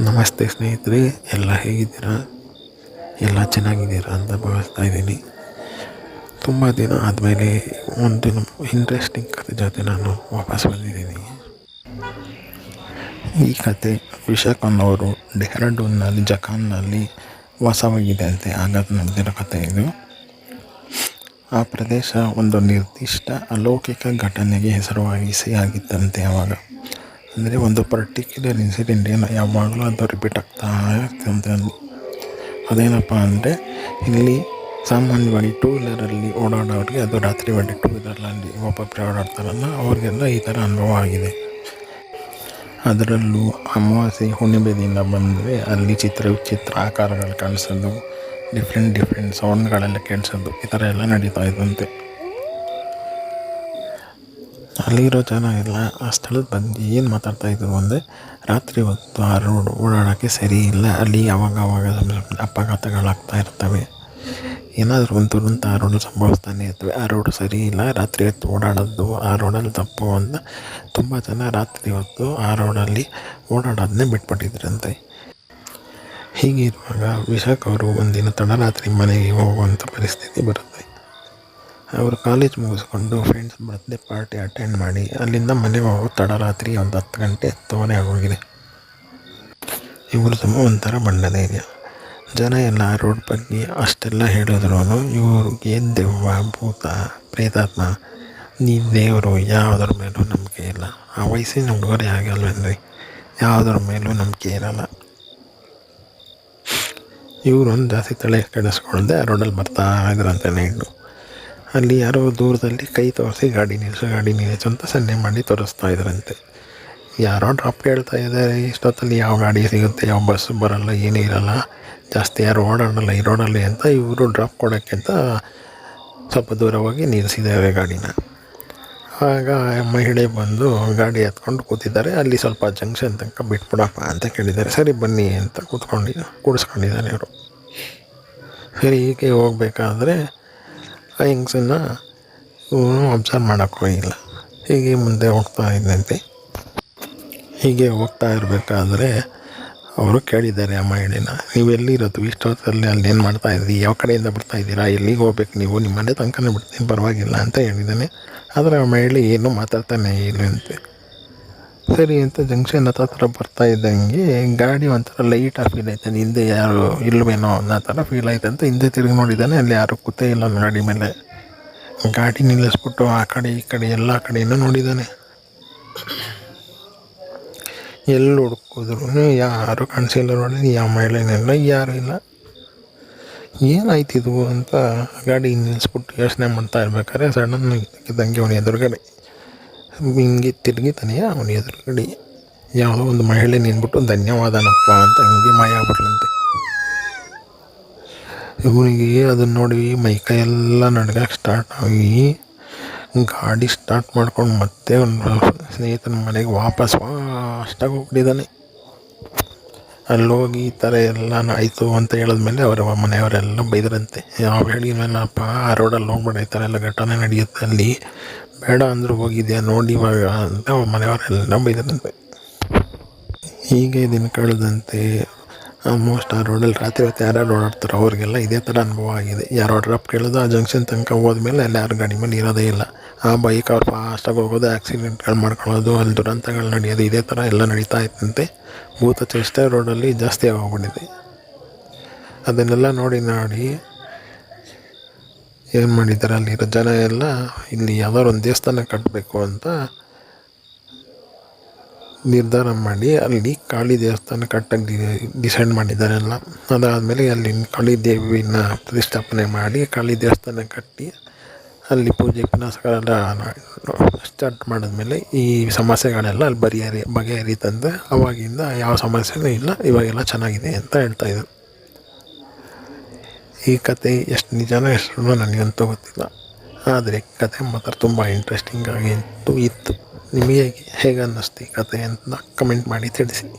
ನಮಸ್ತೆ ಸ್ನೇಹಿತರೆ, ಎಲ್ಲ ಹೇಗಿದ್ದೀರಾ? ಎಲ್ಲ ಚೆನ್ನಾಗಿದ್ದೀರಾ ಅಂತ ಭಾವಿಸ್ತಾ ಇದ್ದೀನಿ. ತುಂಬ ದಿನ ಆದಮೇಲೆ ಒಂದು ಇಂಟ್ರೆಸ್ಟಿಂಗ್ ಕತೆ ಜೊತೆ ನಾನು ವಾಪಸ್ ಬಂದಿದ್ದೀನಿ. ಈ ಕತೆ ವಿಶಾಖನ್ ಅವರು ಡೆಹ್ರಾಡೂನ್ನಲ್ಲಿ, ಜಖಾನ್ನಲ್ಲಿ ವಾಸವಾಗಿದೆ ಅಂತೆ ಆಗ ನಡೆದಿರೋ ಕತೆ ಇದು. ಆ ಪ್ರದೇಶ ಒಂದು ನಿರ್ದಿಷ್ಟ ಅಲೌಕಿಕ ಘಟನೆಗೆ ಹೆಸರುವಾಸಿ ಆಗಿತ್ತಂತೆ ಆವಾಗ. ಅಂದರೆ ಒಂದು ಪರ್ಟಿಕ್ಯುಲರ್ ಇನ್ಸಿಡೆಂಟ್ ಏನು ಯಾವಾಗಲೂ ಅದು ರಿಪೀಟ್ ಆಗ್ತಾ ಇರ್ತದೆ ಅಲ್ಲಿ ಅದೇನಪ್ಪ ಅಂದರೆ ಇಲ್ಲಿ ಸಾಮಾನ್ಯವಾಗಿ ಟೂ ವೀಲರಲ್ಲಿ ಓಡಾಡೋರಿಗೆ ಅದು ರಾತ್ರಿ ವೇಳೆ ಟೂ ವೀಲರಲ್ಲಿ ಒಬ್ಬೊಬ್ಬರೇ ಓಡಾಡ್ತಾರಲ್ಲ, ಅವ್ರಿಗೆಲ್ಲ ಈ ಥರ ಅನುಭವ ಆಗಿದೆ. ಅದರಲ್ಲೂ ಅಮಾವಾಸ್ಯೆ ಹುಣ್ಣಿಮೆ ದಿನ ಬಂದರೆ ಅಲ್ಲಿ ಚಿತ್ರ ವಿಚಿತ್ರ ಆಕಾರಗಳು ಕಾಣಿಸೋದು ಡಿಫ್ರೆಂಟ್ ಡಿಫ್ರೆಂಟ್ ಸೌಂಡ್ಗಳೆಲ್ಲ ಕೇಳಿಸೋದು, ಈ ಥರ ಎಲ್ಲ ನಡೀತಾ ಇದ್ದಂತೆ. ಅಲ್ಲಿರೋ ಜನ ಎಲ್ಲ ಆ ಸ್ಥಳದ ಬಂದು ಏನು ಮಾತಾಡ್ತಾ ಇದ್ರು ಅಂದರೆ ರಾತ್ರಿ ಹೊತ್ತು ಆ ರೋಡ್ ಓಡಾಡೋಕ್ಕೆ ಸರಿ ಇಲ್ಲ. ಅಲ್ಲಿ ಆವಾಗ ಆವಾಗ ಅಪಘಾತಗಳಾಗ್ತಾ ಇರ್ತವೆ. ಏನಾದರೂ ಒಂದು ದುರಂತ ಆ ರೋಡು ಸಂಭವಿಸ್ತಾನೆ ಇರ್ತವೆ. ಆ ರೋಡು ಸರಿ ಇಲ್ಲ. ರಾತ್ರಿ ಹೊತ್ತು ಓಡಾಡೋದು, ಆ ರೋಡಲ್ಲಿ ತಪ್ಪು ಅಂತ ತುಂಬ ಜನ ರಾತ್ರಿ ಹೊತ್ತು ಆ ರೋಡಲ್ಲಿ ಓಡಾಡೋದನ್ನೇ ಬಿಟ್ಬಿಟ್ಟಿದ್ರಂತೆ. ಹೀಗಿರುವಾಗ ವಿಶಾಖ ಅವರು ಒಂದಿನ ತಡರಾತ್ರಿ ಮನೆಗೆ ಹೋಗುವಂಥ ಪರಿಸ್ಥಿತಿ ಬರುತ್ತೆ. ಅವರು ಕಾಲೇಜ್ ಮುಗಿಸ್ಕೊಂಡು ಫ್ರೆಂಡ್ಸ್ ಬರ್ತ್ಡೇ ಪಾರ್ಟಿ ಅಟೆಂಡ್ ಮಾಡಿ ಅಲ್ಲಿಂದ ಮನೆಗೆ ಹೋಗೋ ತಡರಾತ್ರಿ ಒಂದು ಹತ್ತು ಗಂಟೆ ಹತ್ತುವರೆ ಆಗೋಗಿದೆ. ಇವರು ತುಂಬ ಒಂಥರ ಬಣ್ಣದ ಇದೆ ಜನ ಎಲ್ಲ ರೋಡ್ ಬಗ್ಗೆ ಅಷ್ಟೆಲ್ಲ ಹೇಳಿದ್ರು ಇವ್ರಿಗೆ ದೆವ್ವ, ಭೂತ, ಪ್ರೇತಾತ್ಮ ನೀ ದೇವರು ಯಾವುದ್ರ ಮೇಲೂ ನಂಬಿಕೆ ಇಲ್ಲ. ಆ ವಯಸ್ಸಿನ ಹುಡುಗರೇ ಆಗಲ್ವೇನ್ರಿ ಯಾವುದ್ರ ಮೇಲೂ ನಂಬಿಕೆ ಇರಲ್ಲ. ಇವರು ಒಂದು ಜಾಸ್ತಿ ತಲೆ ಕೆಡಿಸ್ಕೊಳ್ದೆ ರೋಡಲ್ಲಿ ಬರ್ತಾ ಇದ್ರಂತೆ ನೈಟು ಅಲ್ಲಿ ಯಾರೋ ದೂರದಲ್ಲಿ ಕೈ ತೋರಿಸಿ ಗಾಡಿ ನಿಲ್ಲಿಸು ಗಾಡಿ ನಿಲ್ಲಿಸು ಅಂತ ಸನ್ನೆ ಮಾಡಿ ತೋರಿಸ್ತಾ ಇದ್ರಂತೆ. ಯಾರೋ ಡ್ರಾಪ್ ಕೇಳ್ತಾ ಇದ್ದಾರೆ, ಇಷ್ಟೊತ್ತಲ್ಲಿ ಯಾವ ಗಾಡಿ ಸಿಗುತ್ತೆ, ಯಾವ ಬಸ್ ಬರೋಲ್ಲ, ಏನೂ ಇರಲ್ಲ, ಜಾಸ್ತಿ ಯಾರು ಓಡಾಡಲ್ಲ ಈ ರೋಡಲ್ಲಿ ಅಂತ ಇವರು ಡ್ರಾಪ್ ಕೊಡೋಕ್ಕೆ ಅಂತ ಸ್ವಲ್ಪ ದೂರವಾಗಿ ನಿಲ್ಲಿಸಿದ್ದಾರೆ ಗಾಡಿನ. ಆಗ ಮಹಿಳೆ ಬಂದು ಗಾಡಿ ಹತ್ಕೊಂಡು ಕೂತಿದ್ದಾರೆ, ಅಲ್ಲಿ ಸ್ವಲ್ಪ ಜಂಕ್ಷನ್ ತನಕ ಬಿಟ್ಬಿಡಪ್ಪ ಅಂತ ಕೇಳಿದ್ದಾರೆ. ಸರಿ ಬನ್ನಿ ಅಂತ ಕೂತ್ಕೊಂಡು ಕೂಡಿಸ್ಕೊಂಡಿದ್ದಾರೆ ಅವರು ಸರಿ ಹೀಗೆ ಹೋಗ್ಬೇಕಾದ್ರೆ ಆ ಅಬ್ಸರ್ವ್ ಮಾಡೋಕ್ಕೆ ಹೋಗಿಲ್ಲ ಹೀಗೆ ಮುಂದೆ ಹೋಗ್ತಾ ಇದ್ದಂತೆ. ಹೀಗೆ ಹೋಗ್ತಾ ಇರಬೇಕಾದ್ರೆ ಅವರು ಕೇಳಿದ್ದಾರೆ ಆ ಮಹಿಳೆನ ನೀವು ಎಲ್ಲಿರೋದು? ಇಷ್ಟೊತ್ತಲ್ಲಿ ಅಲ್ಲಿ ಏನು ಮಾಡ್ತಾ ಇದ್ದೀವಿ ಯಾವ ಕಡೆಯಿಂದ ಬರ್ತಾ ಇದ್ದೀರಾ? ಎಲ್ಲಿಗೆ ಹೋಗ್ಬೇಕು ನೀವು? ನಿಮ್ಮ ಮನೆ ತನಕನೇ ಬಿಡ್ತೀನಿ, ಪರವಾಗಿಲ್ಲ, ಅಂತ ಹೇಳಿದ್ದಾನೆ. ಆದರೆ ಆ ಮಹಿಳೆ ಏನೂ ಮಾತಾಡ್ತಾನೆ ಇಲ್ಲಂತೆ ಸರಿ ಅಂತ ಜಂಕ್ಷನ್ ಹತ್ರ ಬರ್ತಾ ಇದ್ದಂಗೆ ಗಾಡಿ ಒಂಥರ ಲೈಟ್ ಆಫ್ ಫೀಲ್ ಆಯ್ತಾನೆ ಹಿಂದೆ ಯಾರು ಇಲ್ಲವೇನೋ ಅನ್ನೋ ಥರ ಫೀಲ್ ಆಯ್ತು ಅಂತ ಹಿಂದೆ ತಿರುಗಿ ನೋಡಿದ್ದಾನೆ, ಅಲ್ಲಿ ಯಾರು ಕೂತೇ ಇಲ್ಲ ಗಾಡಿ ಮೇಲೆ. ಗಾಡಿ ನಿಲ್ಲಿಸ್ಬಿಟ್ಟು ಆ ಕಡೆ ಈ ಕಡೆ ಎಲ್ಲ ಕಡೆಯಿಂದ ನೋಡಿದ್ದಾನೆ. ಎಲ್ಲಿ ಹುಡುಕಿದ್ರು ಯಾರು ಕಾಣಿಸಿಲ್ಲ ನೋಡಿ ಯಾವ ಮಹಿಳೆನೆಲ್ಲ ಯಾರು ಇಲ್ಲ. ಏನಾಯ್ತಿದ್ವು ಅಂತ ಗಾಡಿ ನಿಲ್ಲಿಸ್ಬಿಟ್ಟು ಯೋಚನೆ ಮಾಡ್ತಾ ಇರ್ಬೇಕಾದ್ರೆ ಸಡನ್ ಇದ್ದಂಗೆ ಅವನ ಎದುರುಗಡೆ. ಹಿಂಗೆ ತಿರುಗಿತಾನೆಯ ಅವನ ಎದುರುಗಡೆ ಯಾವುದೋ ಒಂದು ಮಹಿಳೆ ನಿಂತ್ಬಿಟ್ಟು ಧನ್ಯವಾದನಪ್ಪ ಅಂತ ಹಿಂಗೆ ಮಾಯ ಆಗ್ಬಿಟ್ಲಂತೆ. ಇವನಿಗೆ ಅದನ್ನ ನೋಡಿ ಮೈಕೈ ಎಲ್ಲ ನಡ್ಗಕ್ಕೆ ಸ್ಟಾರ್ಟ್ ಆಗಿ ಗಾಡಿ ಸ್ಟಾರ್ಟ್ ಮಾಡ್ಕೊಂಡು ಮತ್ತೆ ಒಂದು ಸ್ನೇಹಿತನ ಮನೆಗೆ ವಾಪಸ್ ಫಾಸ್ಟಾಗಿ ಹೋಗ್ಬಿಟ್ಟಿದ್ದಾನೆ. ಅಲ್ಲೋಗಿ ಈ ಥರ ಎಲ್ಲ ಆಯಿತು ಅಂತ ಹೇಳಿದ್ಮೇಲೆ ಅವರ ಮನೆಯವರೆಲ್ಲ ಬೈದ್ರಂತೆ. ಯಾವ ಹೇಳಿದ್ಮೇಲಪ್ಪ ಆ ರೋಡಲ್ಲಿ ಹೋಗ್ಬೇಡ, ಈ ಥರ ಎಲ್ಲ ಘಟನೆ ನಡೆಯುತ್ತೆ ಅಲ್ಲಿ. ಬೇಡ ಅಂದರೂ ಹೋಗಿದ್ಯಾ? ನೋಡಿ ಇವಾಗ ಅಂತ ಮನೆಯವರೆಲ್ಲ ಬೈದ್ರಂತೆ ಹೀಗೆ ದಿನ ಕಳೆದಂತೆ ಆಲ್ಮೋಸ್ಟ್ ಆ ರೋಡಲ್ಲಿ ರಾತ್ರಿ ಹೊತ್ತು ಯಾರ್ಯಾರು ಓಡಾಡ್ತಾರೋ ಅವ್ರಿಗೆಲ್ಲ ಇದೇ ಥರ ಅನುಭವ ಆಗಿದೆ. ಯಾರು ಡ್ರಾಪ್ ಕೇಳೋದು ಆ ಜಂಕ್ಷನ್ ತನಕ ಹೋದ್ಮೇಲೆ ಅಲ್ಲಿ ಯಾರು ಗಾಡಿ ಮೇಲೆ ಇರೋದೇ ಇಲ್ಲ. ಆ ಬೈಕ್ ಅವ್ರು ಫಾಸ್ಟಾಗಿ ಹೋಗೋದು ಆ್ಯಕ್ಸಿಡೆಂಟ್ಗಳು ಮಾಡ್ಕೊಳ್ಳೋದು, ಅಲ್ಲಿ ದುರಂತಗಳು ನಡೆಯೋದು, ಇದೇ ಥರ ಎಲ್ಲ ನಡೀತಾ ಇತ್ತಂತೆ. ಭೂತ ಚೇಷ್ಟೆ ರೋಡಲ್ಲಿ ಜಾಸ್ತಿ ಆಗೋಗ್ಬಿಟ್ಟಿದೆ ಅದನ್ನೆಲ್ಲ ನೋಡಿ ನೋಡಿ ಏನು ಮಾಡಿದ್ದಾರೆ ಅಲ್ಲಿರೋ ಜನ ಎಲ್ಲ ಇಲ್ಲಿ ಯಾವ್ದಾದ್ರು ಒಂದು ದೇವಸ್ಥಾನ ಕಟ್ಟಬೇಕು ಅಂತ ನಿರ್ಧಾರ ಮಾಡಿ ಅಲ್ಲಿ ಕಾಳಿ ದೇವಸ್ಥಾನ ಕಟ್ಟಕ್ಕೆ ಡಿಸೈಡ್ ಮಾಡಿದ್ದಾರೆ ಎಲ್ಲ. ಅದಾದಮೇಲೆ ಅಲ್ಲಿ ಕಾಳಿ ದೇವಿನ ಪ್ರತಿಷ್ಠಾಪನೆ ಮಾಡಿ ಕಾಳಿ ದೇವಸ್ಥಾನ ಕಟ್ಟಿ ಅಲ್ಲಿ ಪೂಜೆ ಪುನಸ್ಕಾರ ಎಲ್ಲ ಸ್ಟಾರ್ಟ್ ಮಾಡಿದ್ಮೇಲೆ ಈ ಸಮಸ್ಯೆಗಳೆಲ್ಲ ಅಲ್ಲಿ ಬಗೆಹರಿ ಬಗೆಹರಿತಂತೆ ಅವಾಗಿಂದ ಯಾವ ಸಮಸ್ಯೆನೂ ಇಲ್ಲ, ಇವಾಗೆಲ್ಲ ಚೆನ್ನಾಗಿದೆ ಅಂತ ಹೇಳ್ತಾಯಿದ್ರು ಈ ಕತೆ ಎಷ್ಟು ನಿಜನೋ ಎಷ್ಟು ನನಗಂತೂ ಗೊತ್ತಿಲ್ಲ. ಆದರೆ ಕತೆ ಮಾತ್ರ ತುಂಬ ಇಂಟ್ರೆಸ್ಟಿಂಗ್ ಆಗಿತ್ತು ಇತ್ತು. ನಿಮಗೆ ಹೇಗೆ ಅನ್ನಿಸ್ತು ಈ ಕತೆ ಅಂತ ಕಮೆಂಟ್ ಮಾಡಿ ತಿಳಿಸಿ.